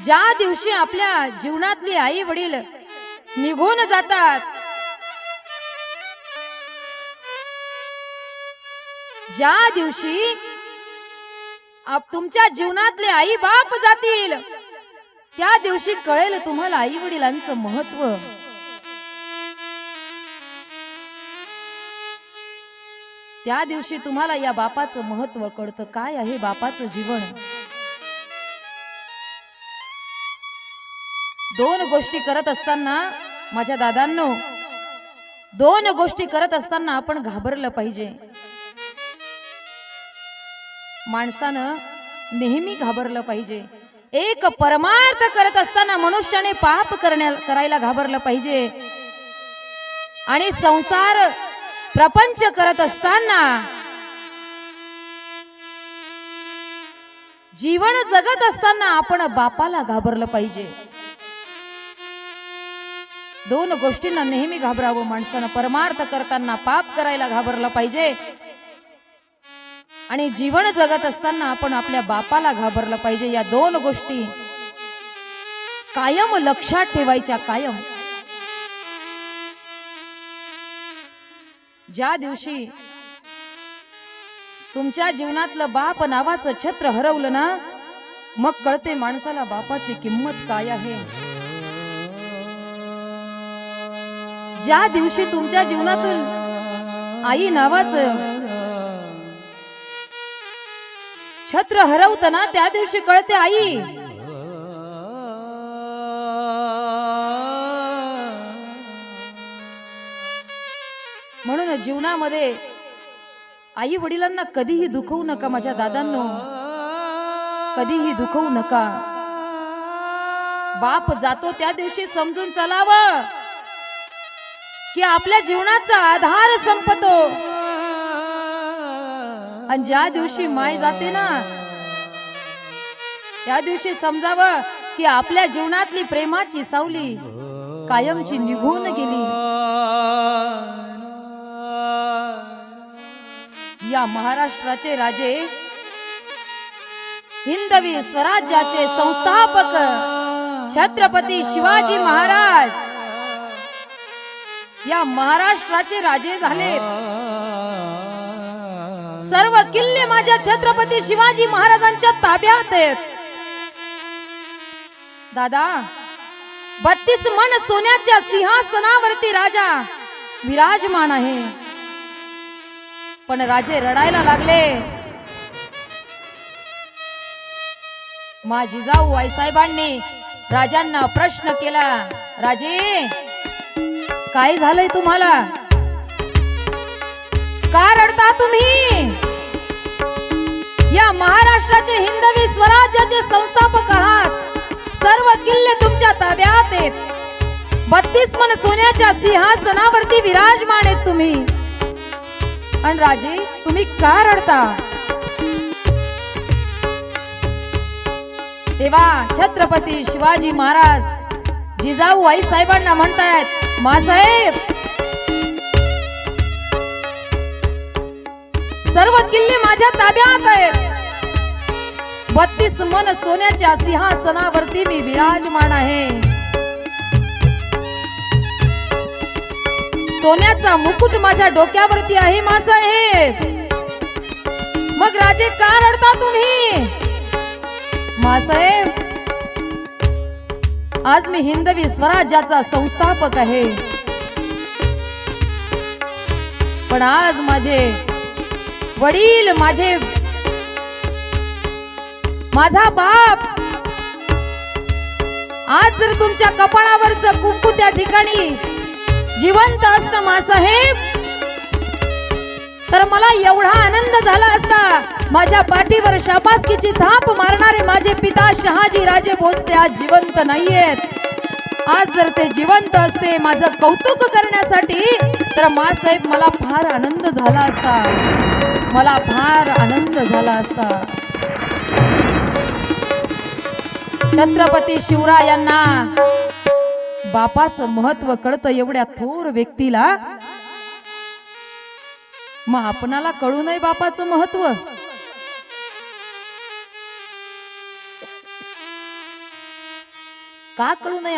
ज्या दिवशी आपल्या जीवनातली आई वडील निघून जातात ज्या दिवशी आप तुमच्या जीवनातले आई बाप जातील त्या दिवशी कळेल तुम्हाला आई वडिलांचं महत्त्व. त्या दिवशी तुम्हाला या बापाचं महत्त्व कळतं. काय आहे बापाचं जीवन? दोन गोष्टी करत असताना माझ्या दादांनो दोन गोष्टी करत असताना आपण घाबरलं पाहिजे. माणसानं नेहमी घाबरलं पाहिजे. एक परमार्थ करत असताना मनुष्याने पाप करण्या करायला घाबरलं पाहिजे. आणि संसार प्रपंच करत असताना जीवन जगत असताना आपण बापाला घाबरलं पाहिजे. दोन गोष्टींना नेहमी घाबरावं माणसानं. परमार्थ करताना पाप करायला घाबरलं पाहिजे. आणि जीवन जगत असताना आपण आपल्या बापाला घाबरलं पाहिजे. या दोन गोष्टी कायम लक्षात ठेवायच्या कायम. ज्या दिवशी तुमच्या जीवनातलं बाप नावाचं छत्र हरवलं ना मग कळते माणसाला बापाची किंमत काय आहे. ज्या दिवशी तुमच्या जीवनातून आई नावाचं छत्र हरवताना त्या दिवशी कळते आई. म्हणून जीवनामध्ये आई वडिलांना कधीही दुखवू नका माझ्या दादांनो. कधीही दुखवू नका. बाप जातो त्या दिवशी समजून चलावं. की आपल्या जीवनाचा आधार संपतो. आणि ज्या दिवशी माय जाते ना त्या दिवशी समजावं की आपल्या जीवनातली प्रेमाची सावली कायमची निघून गेली. या महाराष्ट्राचे राजे हिंदवी स्वराज्याचे संस्थापक छत्रपती शिवाजी महाराज या महाराष्ट्राचे राजे झाले सर्व किल्ले माझ्या छत्रपती शिवाजी महाराजांच्या ताब्यात आहेत. दादा बत्तीस मन सोन्याच्या सिंहासनावरती राजा विराजमान आहे. पण राजे रडायला लागले. माझी जाऊ आईसाहेबांनी राजांना प्रश्न केला राजे काय झालंय तुम्हाला? का रडता तुम्ही? या महाराष्ट्राचे हिंदवी स्वराज्याचे संस्थापक आहात. सर्व किल्ले तुमच्या ताब्यात आहेत. बत्तीस मन सोन्याच्या सिंहासनावरती विराजमान आहेत तुम्ही. आणि राजे तुम्ही का रडता? तेव्हा छत्रपती शिवाजी महाराज जिजाऊ आई साहेबांना म्हणतायत मासाहेब सर्व किल्ले माझ्या ताब्यात आहेत. बत्तीस मन सोन्याच्या सिंहासनावरती मी विराजमान आहे. सोन्याचा मुकुट माझ्या डोक्यावरती आहे मासाहेब मग राजे का रडता तुम्ही? मासाहेब आज मी हिंदवी स्वराज्याचा संस्थापक आहे. पण आज माझे वडील माझे माझा बाप आज जर तुमच्या कपाळावरच कुंकू त्या ठिकाणी जिवंत असत मासाहेब तर मला एवढा आनंद झाला असता. माझ्या पाठीवर शाबासकीची थाप मारणारे माझे पिता शहाजी राजे भोसले आज जिवंत नाहीयेत. आज जर ते जिवंत असते माझं कौतुक करण्यासाठी तर मासाहेब मला फार आनंद झाला असता. मला फार आनंद झाला असता. छत्रपती शिवरायांना बापाचं महत्त्व कळतं एवढ्या थोर व्यक्तीला. मग आपणाला कळू नये बापाचं महत्त्व. का कळू नये